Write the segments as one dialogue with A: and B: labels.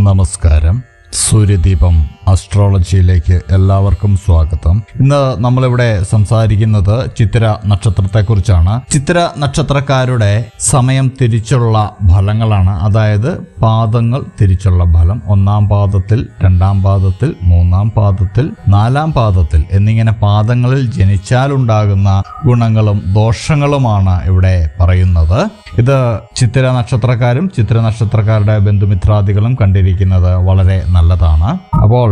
A: നമസ്കാരം. സൂര്യദീപം അസ്ട്രോളജിയിലേക്ക് എല്ലാവർക്കും സ്വാഗതം. ഇന്ന് നമ്മളിവിടെ സംസാരിക്കുന്നത് ചിത്തിര നക്ഷത്രത്തെക്കുറിച്ചാണ്. ചിത്തിര നക്ഷത്രക്കാരുടെ സമയം തിരിച്ചുള്ള ഫലങ്ങളാണ്. അതായത് പാദങ്ങൾ തിരിച്ചുള്ള ഫലം. ഒന്നാം പാദത്തിൽ രണ്ടാം പാദത്തിൽ മൂന്നാം പാദത്തിൽ നാലാം പാദത്തിൽ എന്നിങ്ങനെ പാദങ്ങളിൽ ജനിച്ചാലുണ്ടാകുന്ന ഗുണങ്ങളും ദോഷങ്ങളുമാണ് ഇവിടെ പറയുന്നത്. ഇത് ചിത്തിര നക്ഷത്രക്കാരും ചിത്തിര നക്ഷത്രക്കാരുടെ ബന്ധുമിത്രാദികളും കണ്ടിരിക്കുന്നത് വളരെ നല്ലതാണ്. അപ്പോൾ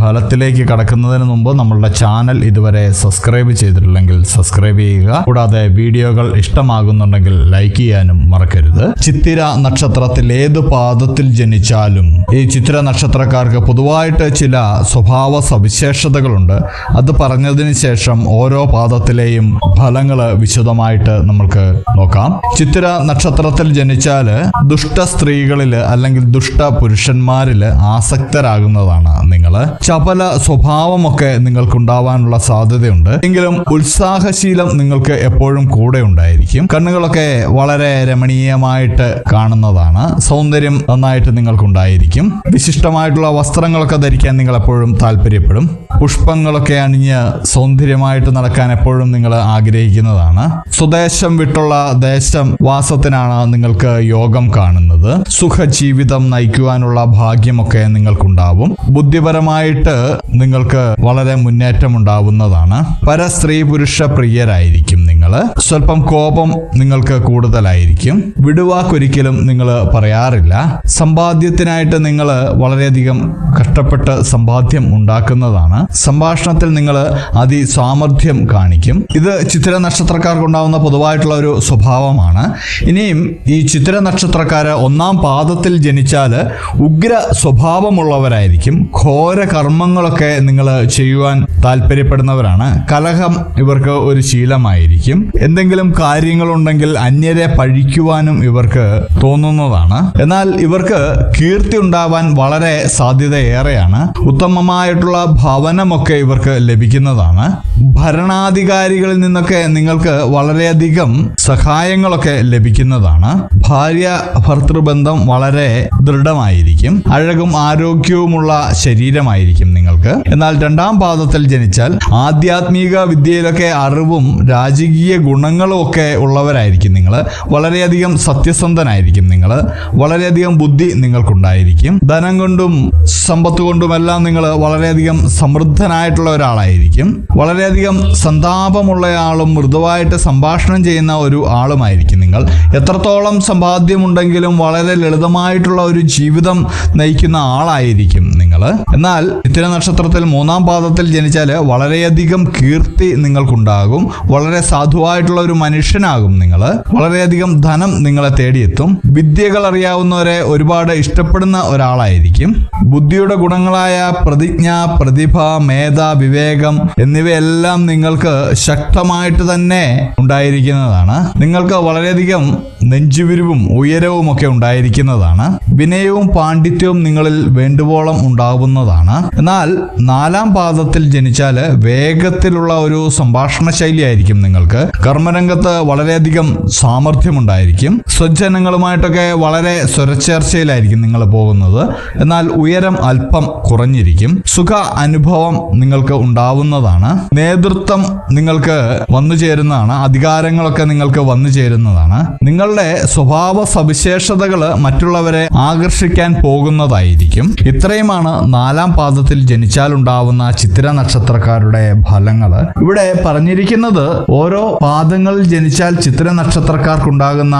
A: ഫലത്തിലേക്ക് കടക്കുന്നതിന് മുമ്പ് നമ്മളുടെ ചാനൽ ഇതുവരെ സബ്സ്ക്രൈബ് ചെയ്തിട്ടില്ലെങ്കിൽ സബ്സ്ക്രൈബ് ചെയ്യുക. കൂടാതെ വീഡിയോകൾ ഇഷ്ടമാകുന്നുണ്ടെങ്കിൽ ലൈക്ക് ചെയ്യാനും മറക്കരുത്. ചിത്തിര നക്ഷത്രത്തിൽ ഏത് പാദത്തിൽ ജനിച്ചാലും ഈ ചിത്തിര നക്ഷത്രക്കാർക്ക് പൊതുവായിട്ട് ചില സ്വഭാവ സവിശേഷതകളുണ്ട്. അത് പറഞ്ഞതിന് ശേഷം ഓരോ പാദത്തിലെയും ഫലങ്ങൾ വിശദമായിട്ട് നമുക്ക് നോക്കാം. ചിത്തിര നക്ഷത്രത്തിൽ ജനിച്ചാൽ ദുഷ്ട സ്ത്രീകളിൽ അല്ലെങ്കിൽ ദുഷ്ട പുരുഷന്മാരിൽ ആസക്തരാകുന്നതാണ് നിങ്ങൾ ചപല സ്വഭാവമൊക്കെ നിങ്ങൾക്കുണ്ടാവാനുള്ള സാധ്യതയുണ്ട്. എങ്കിലും ഉത്സാഹശീലം നിങ്ങൾക്ക് എപ്പോഴും കൂടെ ഉണ്ടായിരിക്കും. കണ്ണുകളൊക്കെ വളരെ രമണീയമായിട്ട് കാണുന്നതാണ്. സൗന്ദര്യം നന്നായിട്ട് നിങ്ങൾക്കുണ്ടായിരിക്കും. വിശിഷ്ടമായിട്ടുള്ള വസ്ത്രങ്ങളൊക്കെ ധരിക്കാൻ നിങ്ങൾ എപ്പോഴും താല്പര്യപ്പെടും. പുഷ്പങ്ങളൊക്കെ അണിഞ്ഞ് സൗന്ദര്യമായിട്ട് നടക്കാൻ എപ്പോഴും നിങ്ങൾ ആഗ്രഹിക്കുന്നതാണ്. സ്വദേശം വിട്ടുള്ള ദേശം വാസത്തിനാണ് നിങ്ങൾക്ക് യോഗം കാണുന്നത്. സുഖജീവിതം നയിക്കുവാനുള്ള ഭാഗ്യമൊക്കെ നിങ്ങൾക്കുണ്ടാവും. ബുദ്ധിപരമായിട്ട് നിങ്ങൾക്ക് വളരെ മുന്നേറ്റം ഉണ്ടാവുന്നതാണ് പര സ്ത്രീ പുരുഷ പ്രിയരായിരിക്കും നിങ്ങൾ സ്വല്പം കോപം നിങ്ങൾക്ക് കൂടുതലായിരിക്കും. വിടുവാക്കൊരിക്കലും നിങ്ങൾ പറയാറില്ല. സമ്പാദ്യത്തിനായിട്ട് നിങ്ങൾ വളരെയധികം കഷ്ടപ്പെട്ട് സമ്പാദ്യം ഉണ്ടാക്കുന്നതാണ്. സംഭാഷണത്തിൽ നിങ്ങൾ അതിസാമർഥ്യം കാണിക്കും. ഇത് ചിത്ര നക്ഷത്രക്കാർക്കുണ്ടാവുന്ന പൊതുവായിട്ടുള്ള ഒരു സ്വഭാവമാണ്. ഇനിയും ഈ ചിത്ര നക്ഷത്രക്കാര് ഒന്നാം പാദത്തിൽ ജനിച്ചാൽ ഉഗ്ര സ്വഭാവമുള്ളവരായിരിക്കും. ഘോര കർമ്മങ്ങളൊക്കെ നിങ്ങൾ ചെയ്യുവാൻ താല്പര്യപ്പെടുന്നവരാണ്. കലഹം ഇവർക്ക് ഒരു ശീലമായിരിക്കും. എന്തെങ്കിലും കാര്യങ്ങളുണ്ടെങ്കിൽ അന്യരെ പഴിക്കുവാനും ഇവർക്ക് തോന്നുന്നതാണ്. എന്നാൽ ഇവർക്ക് കീർത്തി ഉണ്ടാവാൻ വളരെ സാധ്യതയേറെയാണ്. ഉത്തമമായിട്ടുള്ള ഭവനമൊക്കെ ഇവർക്ക് ലഭിക്കുന്നതാണ്. ഭരണാധികാരികളിൽ നിന്നൊക്കെ നിങ്ങൾക്ക് വളരെയധികം സഹായങ്ങളൊക്കെ ലഭിക്കുന്നതാണ്. ഭാര്യ ഭർത്തൃബന്ധം വളരെ ദൃഢമായിരിക്കും. അഴകും ആരോഗ്യവുമുള്ള ശരീരമായിരിക്കും നിങ്ങൾക്ക്. എന്നാൽ രണ്ടാം പാദത്തിൽ ജനിച്ചാൽ ആധ്യാത്മിക വിദ്യയിലൊക്കെ അറിവും രാജകീയ ഗുണങ്ങളും ഒക്കെ ഉള്ളവരായിരിക്കും നിങ്ങൾ വളരെയധികം സത്യസന്ധനായിരിക്കും നിങ്ങൾ വളരെയധികം ബുദ്ധി നിങ്ങൾക്കുണ്ടായിരിക്കും. ധനം കൊണ്ടും സമ്പത്ത് കൊണ്ടുമെല്ലാം നിങ്ങൾ വളരെയധികം സമൃദ്ധനായിട്ടുള്ള ഒരാളായിരിക്കും. വളരെയധികം സന്താപമുള്ളയാളും മൃദുവായിട്ട് സംഭാഷണം ചെയ്യുന്ന ഒരു ആളുമായിരിക്കും നിങ്ങൾ. എത്രത്തോളം സമ്പാദ്യമുണ്ടെങ്കിലും വളരെ ലളിതമായിട്ടുള്ള ഒരു ജീവിതം നയിക്കുന്ന ആളായിരിക്കും നിങ്ങൾ. എന്നാൽ ഇത്തിര നക്ഷത്രത്തിൽ മൂന്നാം പാദത്തിൽ ജനിച്ചാൽ വളരെയധികം കീർത്തി നിങ്ങൾക്കുണ്ടാകും. വളരെ സാധുവായിട്ടുള്ള ഒരു മനുഷ്യനാകും നിങ്ങൾ. വളരെയധികം ധനം നിങ്ങളെ തേടിയെത്തും. വിദ്യകൾ അറിയാവുന്നവരെ ഒരുപാട് ഇഷ്ടപ്പെടുന്ന ഒരാളായിരിക്കും. ബുദ്ധിയുടെ ഗുണങ്ങളായ പ്രതിജ്ഞ പ്രതിഭ മേധ വിവേകം എന്നിവയെല്ലാം നിങ്ങൾക്ക് ശക്തമായിട്ട് തന്നെ ഉണ്ടായിരിക്കുന്നതാണ്. നിങ്ങൾക്ക് വളരെയധികം നെഞ്ചുവിരിവും ഉയരവും ഒക്കെ ഉണ്ടായിരിക്കുന്നതാണ്. വിനയവും പാണ്ഡിത്യവും നിങ്ങളിൽ വേണ്ടുവോളം ഉണ്ടാവുന്നതാണ്. എന്നാൽ നാലാം പാദത്തിൽ ജനിച്ചാൽ വേഗത്തിലുള്ള ഒരു സംഭാഷണ ശൈലിയായിരിക്കും നിങ്ങൾക്ക്. കർമ്മരംഗത്ത് വളരെയധികം സാമർഥ്യമുണ്ടായിരിക്കും. സ്വജനങ്ങളുമായിട്ടൊക്കെ വളരെ സ്വരച്ചേർച്ചയിലായിരിക്കും നിങ്ങൾ പോകുന്നത്. എന്നാൽ ഉയരം അല്പം കുറഞ്ഞിരിക്കും. സുഖ അനുഭവം നിങ്ങൾക്ക് ഉണ്ടാവുന്നതാണ്. നേതൃത്വം നിങ്ങൾക്ക് വന്നു ചേരുന്നതാണ് അധികാരങ്ങളൊക്കെ നിങ്ങൾക്ക് വന്നു ചേരുന്നതാണ് നിങ്ങളുടെ സ്വഭാവ സവിശേഷതകൾ മറ്റുള്ളവരെ ആകർഷിക്കാൻ പോകുന്നതായിരിക്കും. ഇത്രയുമാണ് നാലാം പാദത്തിൽ ജനിച്ചാലുണ്ടാവുന്ന ചിത്ര നക്ഷത്രക്കാരുടെ ഫലങ്ങൾ. ഇവിടെ പറഞ്ഞിരിക്കുന്നത് ഓരോ പാദങ്ങളിൽ ജനിച്ചാൽ ചിത്ര നക്ഷത്രക്കാർക്കുണ്ടാകുന്ന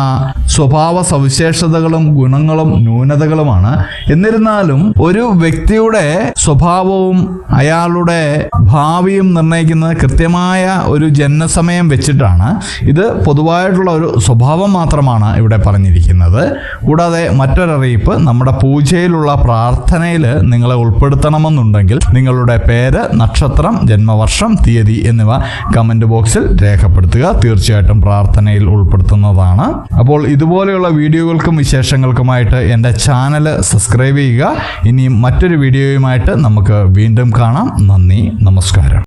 A: സ്വഭാവ സവിശേഷതകളും ഗുണങ്ങളും ന്യൂനതകളുമാണ്. എന്നിരുന്നാലും ഒരു വ്യക്തിയുടെ സ്വഭാവവും അയാളുടെ ഭാവിയും നിർണയിക്കുന്നത് കൃത്യമായ ഒരു ജനനസമയം വെച്ചിട്ടാണ്. ഇത് പൊതുവായിട്ടുള്ള ഒരു സ്വഭാവം മാത്രമാണ് ഇവിടെ പറഞ്ഞിരിക്കുന്നത്. കൂടാതെ മറ്റൊരറിയിപ്പ് നമ്മുടെ പൂജയിലുള്ള പ്രാർത്ഥനയിൽ നിങ്ങളെ ഉൾപ്പെടുത്തണമെന്നുണ്ടെങ്കിൽ നിങ്ങളുടെ പേര് നക്ഷത്രം ജന്മവർഷം തീയതി എന്നിവ കമന്റ് ബോക്സിൽ രേഖപ്പെടുത്തുക. തീർച്ചയായിട്ടും പ്രാർത്ഥനയിൽ ഉൾപ്പെടുത്തുന്നതാണ്. അപ്പോൾ ഇതുപോലെയുള്ള വീഡിയോകൾക്കും വിശേഷങ്ങൾക്കുമായിട്ട് എന്റെ ചാനൽ സബ്സ്ക്രൈബ് ചെയ്യുക. ഇനിയും മറ്റൊരു വീഡിയോയുമായിട്ട് നമുക്ക് വീണ്ടും കാണാം. നന്ദി നമസ്കാരം.